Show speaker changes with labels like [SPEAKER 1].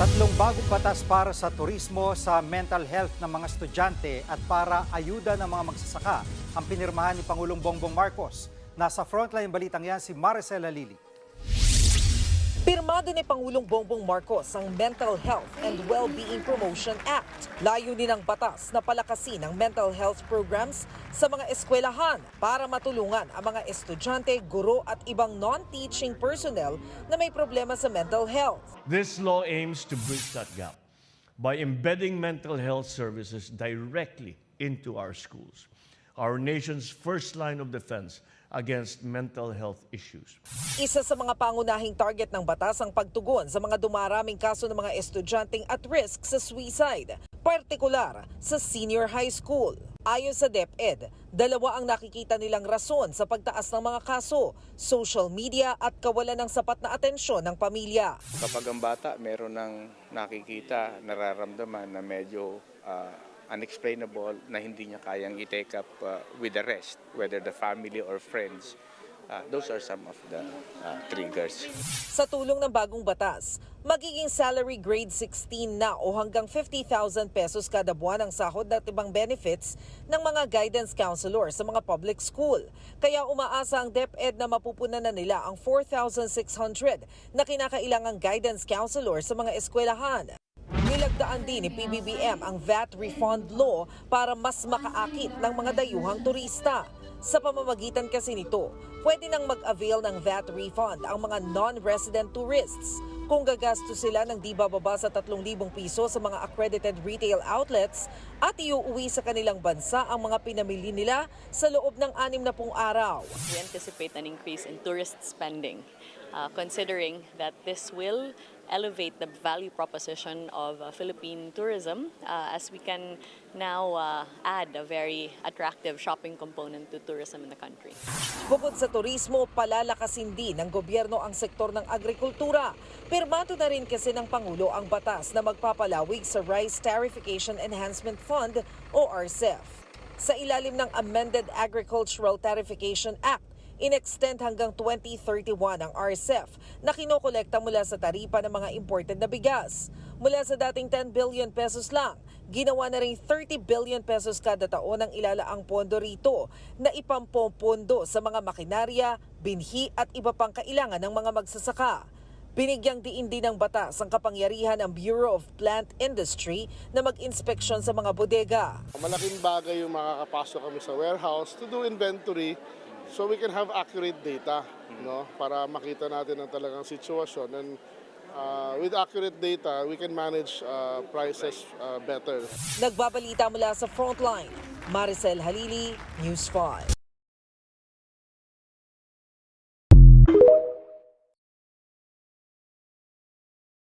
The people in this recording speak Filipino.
[SPEAKER 1] Tatlong bagong batas para sa turismo sa mental health ng mga estudyante at para ayuda ng mga magsasaka ang pinirmahan ni Pangulong Bongbong Marcos. Nasa frontline balitang yan si Maricel Alili.
[SPEAKER 2] Pirmado ni Pangulong Bongbong Marcos ang Mental Health and Wellbeing Promotion Act. Layunin ng batas na palakasin ang mental health programs sa mga eskwelahan para matulungan ang mga estudyante, guro at ibang non-teaching personnel na may problema sa mental health.
[SPEAKER 3] This law aims to bridge that gap by embedding mental health services directly into our schools, our nation's first line of defense against mental health issues.
[SPEAKER 2] Isa sa mga pangunahing target ng batas ang pagtugon sa mga dumaraming kaso ng mga estudyanteng at risk sa suicide, partikular sa senior high school. Ayon sa DepEd, dalawa ang nakikita nilang rason sa pagtaas ng mga kaso, social media at kawalan ng sapat na atensyon ng pamilya.
[SPEAKER 4] Kapag ang bata meron ng nakikita, nararamdaman na medyo ah, unexplainable na hindi niya kayang i-take up ah, with the rest, whether the family or friends, ah, those are some of the ah, triggers.
[SPEAKER 2] Sa tulong ng bagong batas, magiging salary grade 16 na o hanggang 50,000 pesos kada buwan ang sahod at ibang benefits ng mga guidance counselor sa mga public school. Kaya umaasa ang DepEd na mapupunan na nila ang 4,600 na kinakailangang guidance counselor sa mga eskwelahan. Nilagdaan din ni PBBM ang VAT refund law para mas makaakit ng mga dayuhang turista. Sa pamamagitan kasi nito, pwede nang mag-avail ng VAT refund ang mga non-resident tourists kung gagasto sila ng di bababa sa 3,000 piso sa mga accredited retail outlets at iuuwi sa kanilang bansa ang mga pinamili nila sa loob ng 60 araw.
[SPEAKER 5] We anticipate an increase in tourist spending, uh, considering that this will elevate the value proposition of uh, Philippine tourism uh, as we can now uh, add a very attractive shopping component to tourism in the country.
[SPEAKER 2] Bukod sa turismo, palalakasin din ng gobyerno ang sektor ng agrikultura. Pirmato na rin kasi ng Pangulo ang batas na magpapalawig sa Rice Tarification Enhancement Fund o RCEF. Sa ilalim ng Amended Agricultural Tarification Act, inextend hanggang 2031 ang RCEF na kinokolekta mula sa taripa ng mga imported na bigas. Mula sa dating 10 billion pesos lang, ginawa na rin 30 billion pesos kada taon ang ilalaang pondo rito na ipampopondo sa mga makinarya, binhi at iba pang kailangan ng mga magsasaka. Binigyang diin din ng batas ang kapangyarihan ng Bureau of Plant Industry na mag-inspeksyon sa mga bodega.
[SPEAKER 6] Malaking bagay yung makakapasok kami sa warehouse to do inventory so we can have accurate data no para makita natin ang talagang sitwasyon and uh, with accurate data we can manage uh, prices uh, better.
[SPEAKER 2] Nagbabalita mula sa Frontline, Maricel Halili, News 5.